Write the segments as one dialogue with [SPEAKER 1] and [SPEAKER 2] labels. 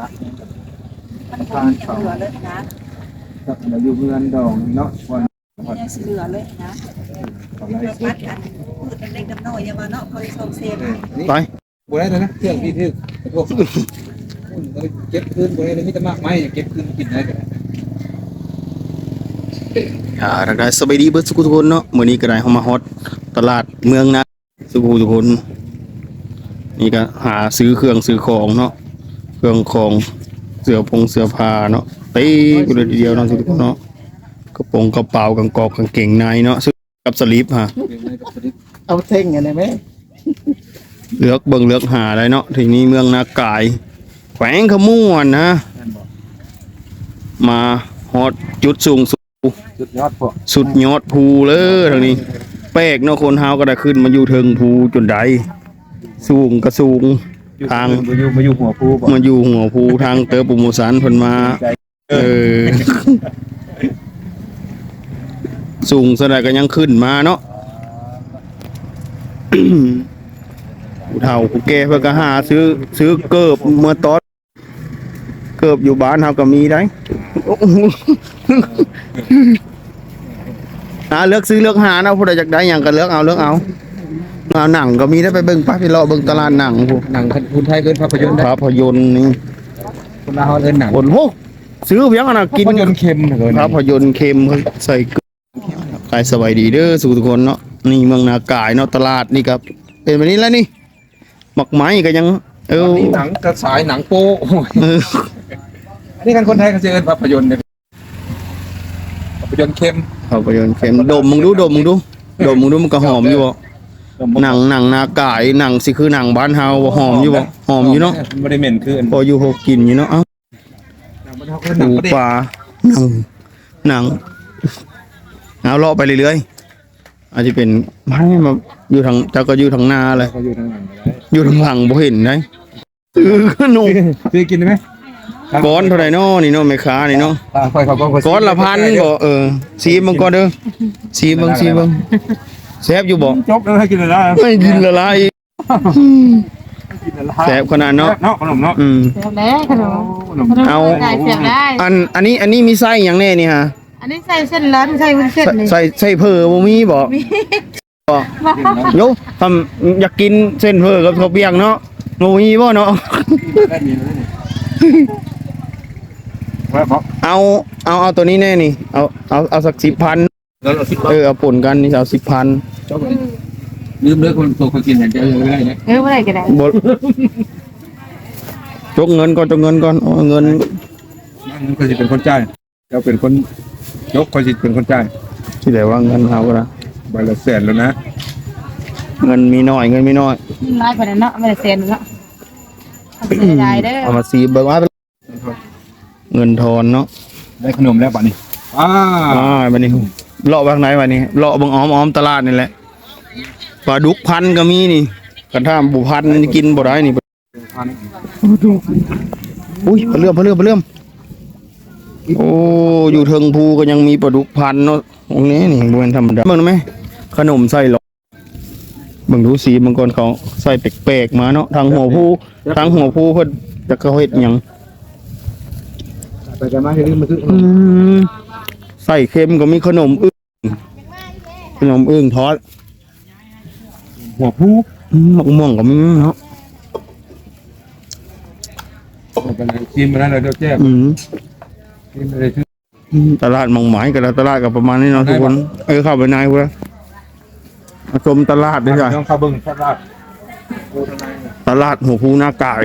[SPEAKER 1] นัก
[SPEAKER 2] มันบ่มีเหลือเลยนะ
[SPEAKER 1] กับเราอยู่เมืองดองเนาะวัน
[SPEAKER 2] มันยังสิเหลือเลยนะ
[SPEAKER 1] ของเรา
[SPEAKER 2] ปัดอันพูดเล็กๆน้อยอย่ามาเนาะคอยส่งเซฟ
[SPEAKER 1] นี่
[SPEAKER 3] ไป
[SPEAKER 1] บ่ได้เลยนะเครื่องพี่ทึกพวกเก็บคืนบ่ได้เลยมีแต่มากไม้เก็บคืนกินได้
[SPEAKER 3] อ่าทักทายสบายดีเบิดสุขทุกคนเนาะมื้อนี้ก็ได้เฮามาฮอตตลาดเมืองนะสุขทุกคนนี่ก็หาซื้อเครื่องซื้อของเนาะ เครื่องของเสื้อผงเสื้อผ้าเนาะเต้กูเลยทีเดียวเนาะทุกคนเนาะกระโปรงกระเป๋ากางกอกกางเกงในเนาะซื้อกับสลิปฮะ
[SPEAKER 1] เก็บไว้กับสลิป
[SPEAKER 4] เอาเท่งอะไรไหม
[SPEAKER 3] เลือกเบิ่งเลือกหาได้เนาะทีนี้เมืองนากาย แขวงขมวนนะ
[SPEAKER 1] นั่นบ่
[SPEAKER 3] มาฮอตจุดสูงสุด
[SPEAKER 1] สุดยอดพวก
[SPEAKER 3] สุดยอดภูเลยทางนี้แปลกเนาะคนเฮาก็ได้ขึ้นมาอยู่เทิงภูจนใดสูงก็สูง ทาง
[SPEAKER 1] มาอยู่มาอยู่หัวภูบ่
[SPEAKER 3] มาอยู่หัวภูทางเตอปุโมสันเพิ่นมา เออ สูงสดายก็ยังขึ้นมาเนาะผู้เฒ่าผู้แก่เพิ่นก็หาซื้อ ซื้อเกิบเมื่อตอนเกิบอยู่บ้านเฮาก็มีได้โอ้โหหาเลือกซื้อเลือกหาเนาะผู้ใดอยากได้หยังก็เลือกเอาเลือกเอา เอาหนังก็มีได้ไปเบิ่งไปไปรอเบิ่งตลาดหนังผู้
[SPEAKER 1] หนังคุณไทยเกินภาพยนตร์ได้
[SPEAKER 3] ภาพยนตร์นี่
[SPEAKER 1] คนลาวเอิ้นหนัง
[SPEAKER 3] คนโหซื้อเพียงขนาดกิน
[SPEAKER 1] ภาพยนตร์เค็มเกิน
[SPEAKER 3] ภาพยนตร์เค็มใส่เกลือกายสบายดีเด้อสู่ทุกคนเนาะนี่เมืองนากายเนาะตลาดนี่ครับ เป็นแบบนี้แล้วนี่หมักไม้ก็ยัง เออ
[SPEAKER 1] นี่หนังกระสายหนังโป๊โอ้ย
[SPEAKER 3] เออ
[SPEAKER 1] อันนี้กันคนไทยเขาจะเอิ้นภาพยนตร์เนี่ยภาพยนตร์เค็ม
[SPEAKER 3] ภาพยนตร์เค็มดมมึงดูดมมึงดูดมมึงดูมันก็หอมอยู่บ่ หนังหนังนากายหนังสิคือหนังบ้านเฮาบ่หอมอยู่บ่หอมอยู่เนาะ
[SPEAKER 1] ไม่ได้เหม็นคืออัน
[SPEAKER 3] พออยู่พอกินอยู่เนาะเอ้า
[SPEAKER 1] หนังบ้านเขาคือหนัง
[SPEAKER 3] ปู
[SPEAKER 1] ประเด็น
[SPEAKER 3] ปลาหนังหนังเอาเลาะไปเรื่อยๆอาจจะเป็นไม่มาอยู่ทางเจ้าก็อยู่ทางหน้าเลย
[SPEAKER 1] เขาอยู่ทางหลังก็ได้
[SPEAKER 3] อยู่ทางหลังบ่เห็นได้ซื้อขนม
[SPEAKER 1] ซื้อกินได้ไหม
[SPEAKER 3] ก้อนเท่าไหร่เนาะนี่เนาะแม่ค้านี่เนาะ
[SPEAKER 1] อ่าค่อยเขาก็
[SPEAKER 3] ก้อนละพันบ่เออซีเบิ่งก่อนเด้อซีเบิ่งซีเบิ่ง แซ่บอยู่บ่
[SPEAKER 1] จบแล้วให้กินเลยนะ
[SPEAKER 3] ไม่กินละลาย
[SPEAKER 1] กินเลย
[SPEAKER 3] แซ่บขนาดเนาะ
[SPEAKER 1] เนาะขนมเนาะ
[SPEAKER 3] อืม
[SPEAKER 5] เสียบแล้วขนม
[SPEAKER 1] ขนม
[SPEAKER 5] ขนม
[SPEAKER 3] เอา
[SPEAKER 5] ได้เสียบได้
[SPEAKER 3] อันอันนี้อันนี้มีไส้หยังแน่นี่ฮะ
[SPEAKER 5] อันนี้ใส่เส้นร้อนใส่วุ้นเส้นนี่
[SPEAKER 3] ใส่ใส่เผลอบ่มีบ่บ่โยทำอยากกินเส้นเผลอกับข้าวเปียกเนาะบ่มีบ่เนาะ
[SPEAKER 1] ได้มีเลยนี่ว่าบอก
[SPEAKER 3] เอาเอาเอาตัวนี้แน่นี่เอาเอาเอาสัก10,000
[SPEAKER 1] แล้วเราคิดว่า
[SPEAKER 3] เออเอาป่นกันนี่เอา 10,000
[SPEAKER 1] จบเลยลืมเลยคนโตคนกินเห็นจะเอออะไรเนี่ย
[SPEAKER 5] เออเมื่อไหร่ก็ได้
[SPEAKER 3] บจกเงินก่อนจกเงินก่อนเอาเงิน
[SPEAKER 1] นั่นคนจะเป็นคนจ่ายเจ้าเป็นคนยกคนจะเป็นคนจ่าย
[SPEAKER 3] ที่ไหนว่าเงินเขาก็ได้
[SPEAKER 1] ใบละแสนแล้วนะ
[SPEAKER 3] เงินมีน้อยเงินมีน้อย
[SPEAKER 5] น้อยกว่านั้นเนาะไม่ได้เซ็นเนาะทำไม่ได้เด้อ
[SPEAKER 3] เอามาซีเบิกว่าไปเงินทอนเนาะ
[SPEAKER 1] ได้ขนมแล้วป่ะนี่อ้า
[SPEAKER 3] อ่าวันนี้ เลาะไปทางไหนวันนี้เลาะบังอ้อมอ้อมตลาดนี่แหละปลาดุกพันก็มีนี่กระท่ามบุพันนี่กินบ่ได้นี่
[SPEAKER 1] พัน
[SPEAKER 3] อุ้ยปลาเลื่อมปลาเลื่อมปลาเลื่อมโอ้อยู่เทิงภูก็ยังมีปลาดุกพันเนาะตรงนี้นี่บ่แม่นธรรมดาเบิ่งได้ไหมขนมใส่หลอดเบิ่งดูสีบางคนเขาใส่แปลกๆมาเนาะทางหัวภูทางหัวภูเพิ่นจะเขาเฮ็ดหยัง
[SPEAKER 1] ไปกันมาให้ลืมมาซื้อขน
[SPEAKER 3] อื
[SPEAKER 1] ม
[SPEAKER 3] มใส่เค็มก็มีขนมอึ้ง ขนมอึ้งทอด
[SPEAKER 1] หัวผู้
[SPEAKER 3] อืมมะม่วงก็มีเนาะ
[SPEAKER 1] กันเลยกินมาแล้วเดี๋ยวแจ้ง
[SPEAKER 3] อืม
[SPEAKER 1] กินไปเลยซื้อ
[SPEAKER 3] อืมตลาดหมองหมายกับตลาดกับประมาณนี้เนาะทุกคน เออเข้าไปในกูแล้วมาชมตลาดด้วยจ้ะ
[SPEAKER 1] น้องข้าวเบิ้งตลาด
[SPEAKER 3] ตลาดหัวภูหน้ากาย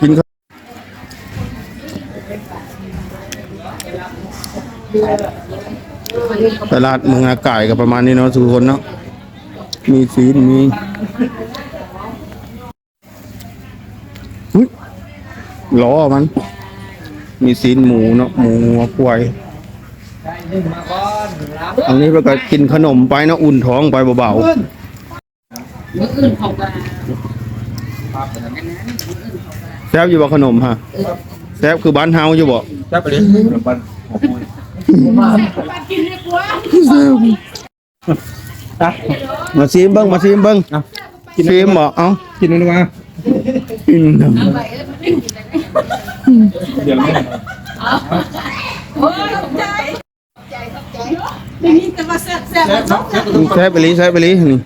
[SPEAKER 3] กินข้าว ตลาดเมืองอากายกับประมาณนี้เนาะทุกคนเนาะมีซีนมีอุ๊ยล้อมัน มีซีนหมูเนาะหมูหัวควายอันนี้เราก็กินขนมไปเนาะอุ่นท้องไปเบาๆแซ่บอยู่บ่ขนมฮะแซ่บคือบ้านเฮาอยู่บ่
[SPEAKER 1] จับไปเลย ขนมปังหัวผู้
[SPEAKER 3] มาซีมเบิ้งมาซีมเบิ้ง
[SPEAKER 1] เอากิน
[SPEAKER 3] ซีมบ่เอ้า
[SPEAKER 1] กินเลยนะ
[SPEAKER 3] กินเนาะ
[SPEAKER 1] เดี๋ยวแม่
[SPEAKER 2] นี่แต่ว่าแซ่บแซ่บ
[SPEAKER 1] แซ่บเนาะแซ่บดู
[SPEAKER 3] แซ่บไปลีแซ่บไปลีนี่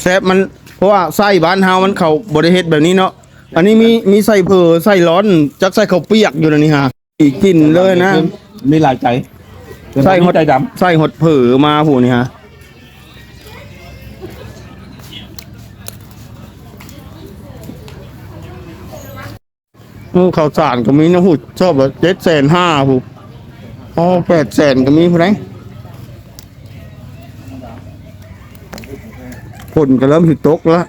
[SPEAKER 3] แซ่บมันเพราะว่าไส้บ้านเฮามันเขาบริเฮ็ดแบบนี้เนาะอันนี้มีมีใส่เผลอใส่ร้อนจักใส่ข้าวเปียกอยู่นะนี่ฮะอีกกินเลยนะ
[SPEAKER 1] มีหลายใจ
[SPEAKER 3] ใส่
[SPEAKER 1] หัวใจด
[SPEAKER 3] ใส่หดเผลอมาผู้นี่ฮะโอ้ข้าวสารก็มีนะหูชอบแบบเจ็ดแสนห้าผู้อ๋อแปดแสนก็มีผู้ใดผลก็เริ่มสิตกแล้ว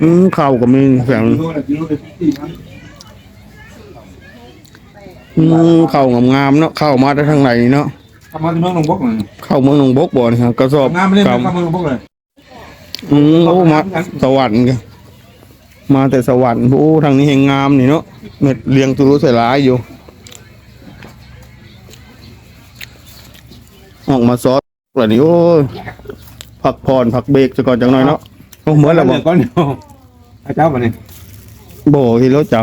[SPEAKER 3] อืมข้าวก็มีแสงำ
[SPEAKER 1] ดูนะดูนะที่มัน
[SPEAKER 3] อืมข้าวงามๆเนาะข้าวมาได้ทางไหนเนาะ
[SPEAKER 1] ทำมาที่เมืองหนองบกเลย
[SPEAKER 3] ข้าวเมืองหนองบกบ่นี่ครับกระสอบ
[SPEAKER 1] งามไม่เล่น
[SPEAKER 3] ก
[SPEAKER 1] ทำเมืองหนองบกเลยำ
[SPEAKER 3] อืมโอ้มาสวรรค์กันมาแต่สวรรค์โอ้ทางนี้เฮงงามนี่เนาะเม็ดเลี้ยงตุรุใส่ร้ายอยู่ ออกมาซอสแบบนี้โอ้ยพักผ่อนพักเบรกซะก่อนจังหน่อยเนาะโอ้เหมือนแล้วบ่
[SPEAKER 1] ก้อนเดียวไอ้เจ้าวันนี้
[SPEAKER 3] โบที่รถเจ้า